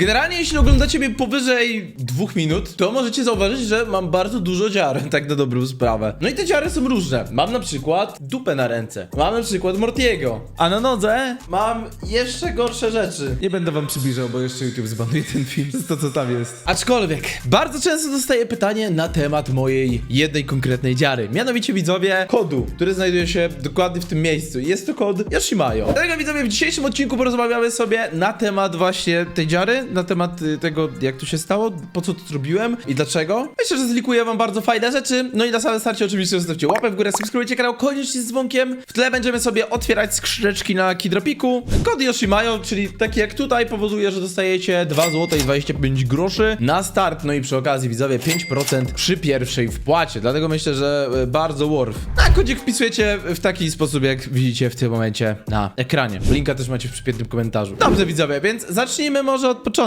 Generalnie, jeśli oglądacie mnie powyżej dwóch minut, to możecie zauważyć, że mam bardzo dużo dziar, tak na dobrą sprawę. No i te dziary są różne. Mam na przykład dupę na ręce. Mam na przykład Mortiego. A na nodze mam jeszcze gorsze rzeczy. Nie będę wam przybliżał, bo jeszcze YouTube zbanuje ten film. To co tam jest. Aczkolwiek, bardzo często dostaję pytanie na temat mojej jednej konkretnej dziary. Mianowicie widzowie kodu, który znajduje się dokładnie w tym miejscu. Jest to kod Yoshimayo. Dlatego widzowie, w dzisiejszym odcinku porozmawiamy sobie na temat właśnie tej dziary, na temat y, tego, jak to się stało, po co to zrobiłem i dlaczego. Myślę, że zlikuję wam bardzo fajne rzeczy. No i na samym starcie oczywiście zostawcie łapę w górę, subskrybujcie kanał koniecznie z dzwonkiem. W tle będziemy sobie otwierać skrzyneczki na Kidropiku. Kod Yoshimayo, czyli taki jak tutaj, powoduje, że dostajecie 2 zł i 25 groszy na start. No i przy okazji widzowie 5% przy pierwszej wpłacie. Dlatego myślę, że e, bardzo worth. A kodzik wpisujecie w taki sposób, jak widzicie w tym momencie na ekranie. Linka też macie w przypiętym komentarzu. Dobrze widzowie, więc zacznijmy może od początku.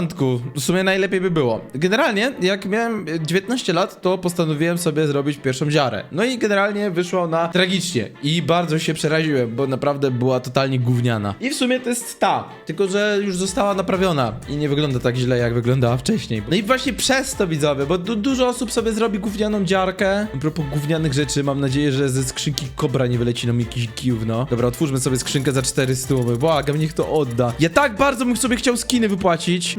W sumie najlepiej by było. Generalnie, jak miałem e, 19 lat, to postanowiłem sobie zrobić pierwszą ziarę. No i generalnie wyszło na tragicznie. I bardzo się przeraziłem, bo naprawdę była totalnie gówniana. I w sumie to jest ta, tylko że już została naprawiona i nie wygląda tak źle, jak wyglądała wcześniej. No i właśnie przez to widzowie, bo du dużo osób sobie zrobi gównianą dziarkę. A propos gównianych rzeczy, mam nadzieję, że ze skrzynki kobra nie wyleci nam jakiś gówno. Dobra, otwórzmy sobie skrzynkę za 400. Błagam, niech to odda. Ja tak bardzo bym sobie chciał skiny wypłacić.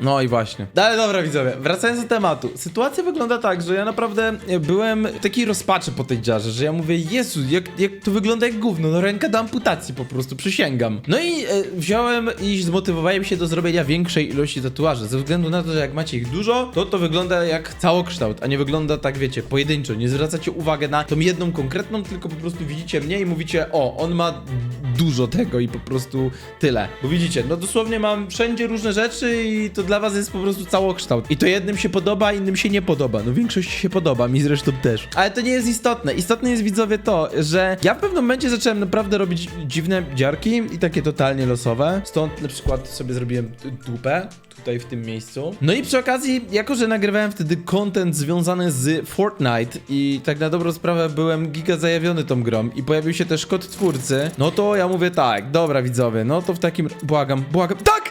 No i właśnie. No Ale dobra widzowie, wracając do tematu. Sytuacja wygląda tak, że ja naprawdę byłem w takiej rozpaczy po tej dziarze, że ja mówię, Jezu, jak, jak to wygląda jak gówno, no ręka do amputacji po prostu, przysięgam. No i e, wziąłem i zmotywowałem się do zrobienia większej ilości tatuaży, ze względu na to, że jak macie ich dużo, to to wygląda jak całokształt, a nie wygląda tak, wiecie, pojedynczo. Nie zwracacie uwagę na tą jedną konkretną, tylko po prostu widzicie mnie i mówicie, o, on ma dużo tego i po prostu tyle. Bo widzicie, no dosłownie mam wszędzie różne rzeczy i to dla was jest po prostu całokształt. I to jednym się podoba, innym się nie podoba. No większość się podoba, mi zresztą też. Ale to nie jest istotne. Istotne jest widzowie to, że ja w pewnym momencie zacząłem naprawdę robić dziwne dziarki i takie totalnie losowe. Stąd na przykład sobie zrobiłem dupę tutaj w tym miejscu. No i przy okazji, jako że nagrywałem wtedy content związany z Fortnite i tak na dobrą sprawę byłem giga zajawiony tą grą i pojawił się też kod twórcy, no to ja mówię tak, dobra widzowie, no to w takim... Błagam, błagam... Tak,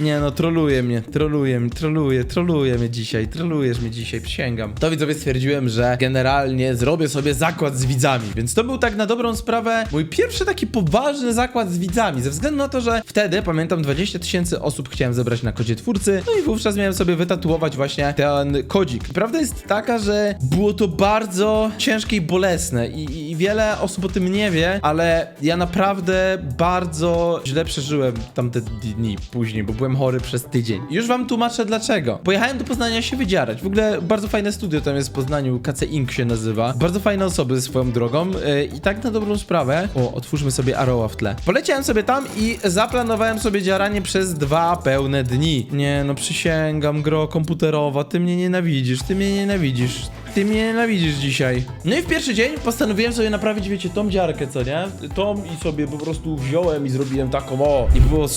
nie! No, troluje mnie, troluje mnie, troluje, troluje mnie dzisiaj, trolujesz mnie dzisiaj, przysięgam. To widzowie stwierdziłem, że generalnie zrobię sobie zakład z widzami, więc to był tak na dobrą sprawę mój pierwszy taki poważny zakład z widzami, ze względu na to, że wtedy, pamiętam, 20 tysięcy osób chciałem zebrać na kodzie twórcy, no i wówczas miałem sobie wytatuować właśnie ten kodzik. Prawda jest taka, że było to bardzo ciężkie i bolesne i, i wiele osób o tym nie wie, ale ja naprawdę bardzo źle przeżyłem tamte dni później, bo byłem chory przez tydzień. Już wam tłumaczę dlaczego. Pojechałem do Poznania się wydzierać. W ogóle bardzo fajne studio tam jest w Poznaniu, KC Inc. się nazywa. Bardzo fajne osoby swoją drogą yy, i tak na dobrą sprawę. O, otwórzmy sobie Aroa w tle. Poleciałem sobie tam i zaplanowałem sobie dziaranie przez dwa pełne dni. Nie no, przysięgam, gro komputerowa, ty mnie nienawidzisz, ty mnie nienawidzisz. Ty mnie nienawidzisz dzisiaj. No i w pierwszy dzień postanowiłem sobie naprawić, wiecie, tą dziarkę, co nie? Tą i sobie po prostu wziąłem i zrobiłem taką, o, i było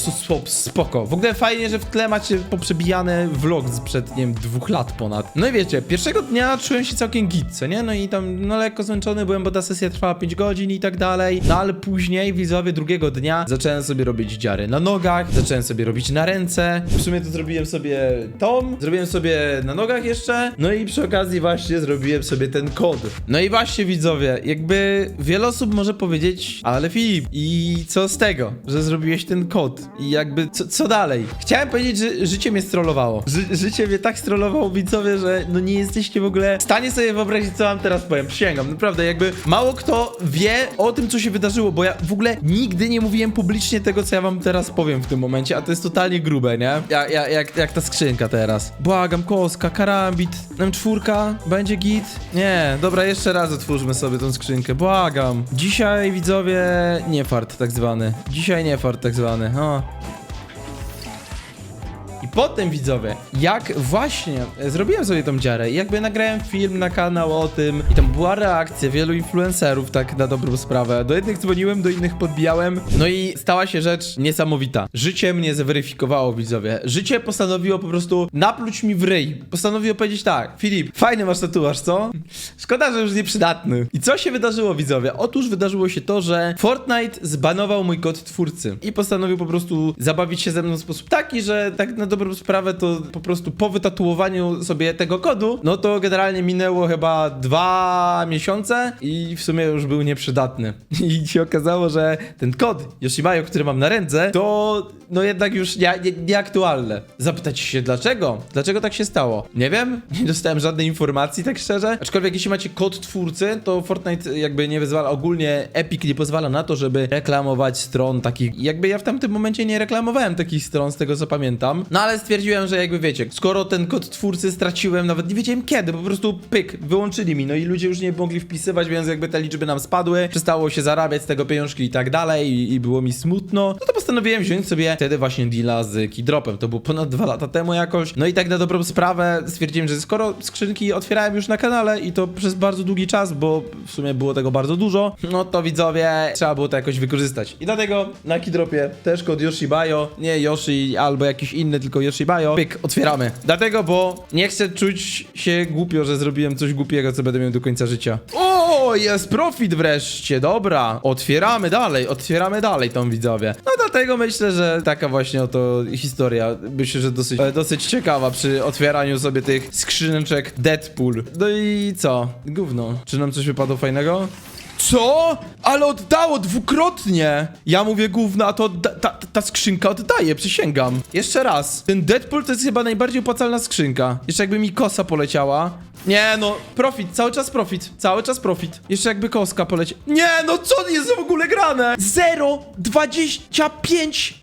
spoko. W ogóle fajnie, że w tle macie poprzebijany vlog sprzed, nie wiem, dwóch lat ponad. No i wiecie, pierwszego dnia czułem się całkiem git, co nie? No i tam, no lekko zmęczony byłem, bo ta sesja trwała 5 godzin i tak dalej. No ale później, widzowie, drugiego dnia zacząłem sobie robić dziary na nogach, zacząłem sobie robić na ręce. W sumie to zrobiłem sobie tą, zrobiłem sobie na nogach jeszcze, no i przy okazji właśnie zrobiłem sobie ten kod. No i właśnie widzowie, jakby wiele osób może powiedzieć, ale Filip, i co z tego, że zrobiłeś ten kod? I jakby, co, co dalej? Chciałem powiedzieć, że życie mnie strollowało. Ży, życie mnie tak strollowało, widzowie, że no nie jesteście w ogóle w stanie sobie wyobrazić, co wam teraz powiem. Przysięgam, naprawdę, jakby mało kto wie o tym, co się wydarzyło, bo ja w ogóle nigdy nie mówiłem publicznie tego, co ja wam teraz powiem w tym momencie, a to jest totalnie grube, nie? Ja, ja, jak, jak ta skrzynka teraz. Błagam, koska, karambit, M4, będzie git. Nie, dobra, jeszcze raz otwórzmy sobie tą skrzynkę, błagam. Dzisiaj, widzowie, nie fart tak zwany. Dzisiaj nie fart tak zwany, o. Potem widzowie, jak właśnie e, zrobiłem sobie tą dziarę, i jakby nagrałem film na kanał o tym i tam była reakcja wielu influencerów, tak na dobrą sprawę. Do jednych dzwoniłem, do innych podbijałem. No i stała się rzecz niesamowita. Życie mnie zweryfikowało, widzowie. Życie postanowiło po prostu napluć mi w ryj. Postanowiło powiedzieć tak, Filip, fajny masz tatuaż, co? Szkoda, że już nieprzydatny. I co się wydarzyło, widzowie? Otóż wydarzyło się to, że Fortnite zbanował mój kod twórcy i postanowił po prostu zabawić się ze mną w sposób taki, że tak na dobrą sprawę to po prostu po wytatuowaniu sobie tego kodu, no to generalnie minęło chyba dwa miesiące i w sumie już był nieprzydatny. I się okazało, że ten kod Yoshimayo, który mam na ręce, to no jednak już nie, nie, nieaktualne. Zapytać się dlaczego? Dlaczego tak się stało? Nie wiem, nie dostałem żadnej informacji, tak szczerze. Aczkolwiek jeśli macie kod twórcy, to Fortnite jakby nie wyzwala, ogólnie Epic nie pozwala na to, żeby reklamować stron takich, jakby ja w tamtym momencie nie reklamowałem takich stron, z tego co pamiętam. No ale stwierdziłem, że jakby wiecie, skoro ten kod twórcy straciłem, nawet nie wiedziałem kiedy, po prostu pyk, wyłączyli mi, no i ludzie już nie mogli wpisywać, więc jakby te liczby nam spadły, przestało się zarabiać z tego pieniążki i tak dalej i, i było mi smutno, no to postanowiłem wziąć sobie wtedy właśnie deala z Keydropem, to było ponad dwa lata temu jakoś, no i tak na dobrą sprawę stwierdziłem, że skoro skrzynki otwierałem już na kanale i to przez bardzo długi czas, bo w sumie było tego bardzo dużo, no to widzowie, trzeba było to jakoś wykorzystać. I dlatego na Keydropie też kod Yoshibayo, nie Yoshi albo jakiś inny, tylko Yoshibayo, pyk, otwieramy. Dlatego, bo nie chcę czuć się głupio, że zrobiłem coś głupiego, co będę miał do końca życia. O, jest profit wreszcie, dobra. Otwieramy dalej, otwieramy dalej tą widzowie. No dlatego myślę, że taka właśnie oto historia. Myślę, że dosyć, e, dosyć ciekawa przy otwieraniu sobie tych skrzyneczek Deadpool. No i co? Gówno. Czy nam coś wypadło fajnego? Co? Ale oddało dwukrotnie! Ja mówię gówno, a to ta, ta, skrzynka oddaje, przysięgam. Jeszcze raz. Ten Deadpool to jest chyba najbardziej opłacalna skrzynka. Jeszcze jakby mi kosa poleciała. Nie no, profit, cały czas profit, cały czas profit. Jeszcze jakby koska poleci. Nie no, co jest w ogóle grane? 0,25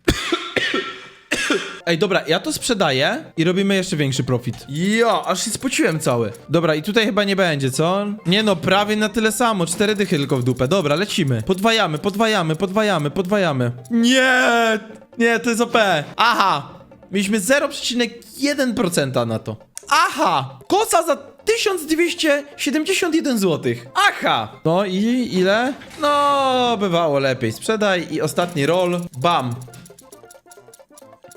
Ej, dobra, ja to sprzedaję i robimy jeszcze większy profit. Ja, aż się spociłem cały. Dobra, i tutaj chyba nie będzie, co? Nie no, prawie na tyle samo, cztery dychy tylko w dupę. Dobra, lecimy. Podwajamy, podwajamy, podwajamy, podwajamy. Nie, nie, to jest OP. Aha, mieliśmy 0,1% na to. Aha, kosa za 1271 zł. Aha! No i ile? No, bywało lepiej. Sprzedaj i ostatni roll. Bam.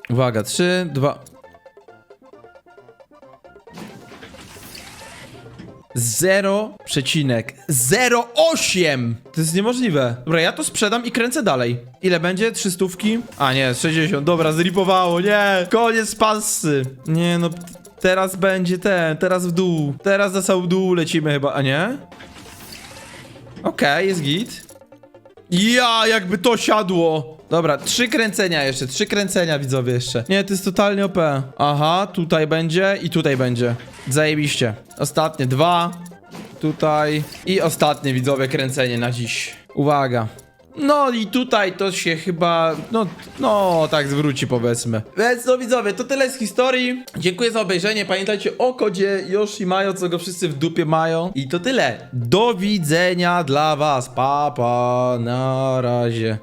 Uwaga, 3, 2. 0,08! To jest niemożliwe. Dobra, ja to sprzedam i kręcę dalej. Ile będzie? 300? A nie, 60. Dobra, zripowało, nie! Koniec passy. Nie no, teraz będzie ten, teraz w dół. Teraz za cały dół lecimy chyba, a nie? Okej, jest git. Ja, jakby to siadło. Dobra, trzy kręcenia jeszcze, trzy kręcenia widzowie jeszcze. Nie, to jest totalnie OP. Aha, tutaj będzie i tutaj będzie. Zajebiście. Ostatnie dwa. Tutaj. I ostatnie widzowie kręcenie na dziś. Uwaga. No i tutaj to się chyba, no, no tak zwróci powiedzmy. Więc no widzowie, to tyle z historii. Dziękuję za obejrzenie. Pamiętajcie o kodzie Yoshi mają, co go wszyscy w dupie mają. I to tyle. Do widzenia dla was. Pa, pa, na razie.